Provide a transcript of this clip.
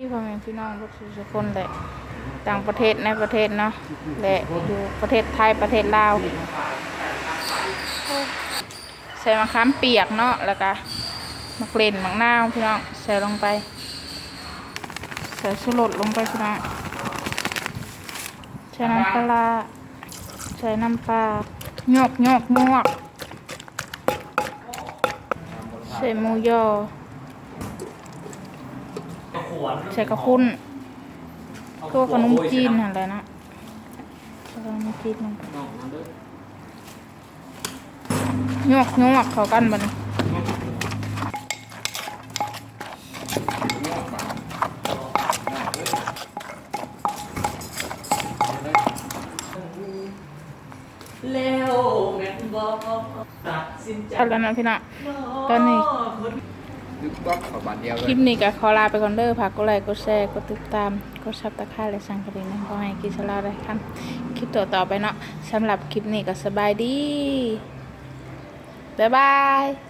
พี่พ่อแม่พี่น้องทุกทุกคนเลยต่างประเทศในประเทศเนาะและอยู่ประเทศไทยประเทศลาวใส่มะขามเปียกเนาะแล้วก็มะเกล็นมะนาวพี่น้องใส่ลงไปใส่สุรสลงไปพี่น้องใส่น้ำปลาร้าใส่น้ำปลาโยกโยกมวกใส่หมูยอ ใส่กระพุ้นตัวขนมจีนอะไรนะใส่ขนมจีนลงไปงอกงอกเข้ากันบัดนแล้วแม่นบอกตัดสินใจเอาแล้วนะพี่น้องตอนนี้ ดึกก๊อกขอบาทเดียวเลคลิปนี้ก็ขอลาไปก่อนเด้อฝากกดไลค์กดแชร์กดติดตามกดซับตะค่าและสั่งกระดิ่งนะขอให้กินสลาได้ทำคลิปต่อต่อไปเนาะสำหรับคลิปนี้ก็สบายดีบ๊ายบาย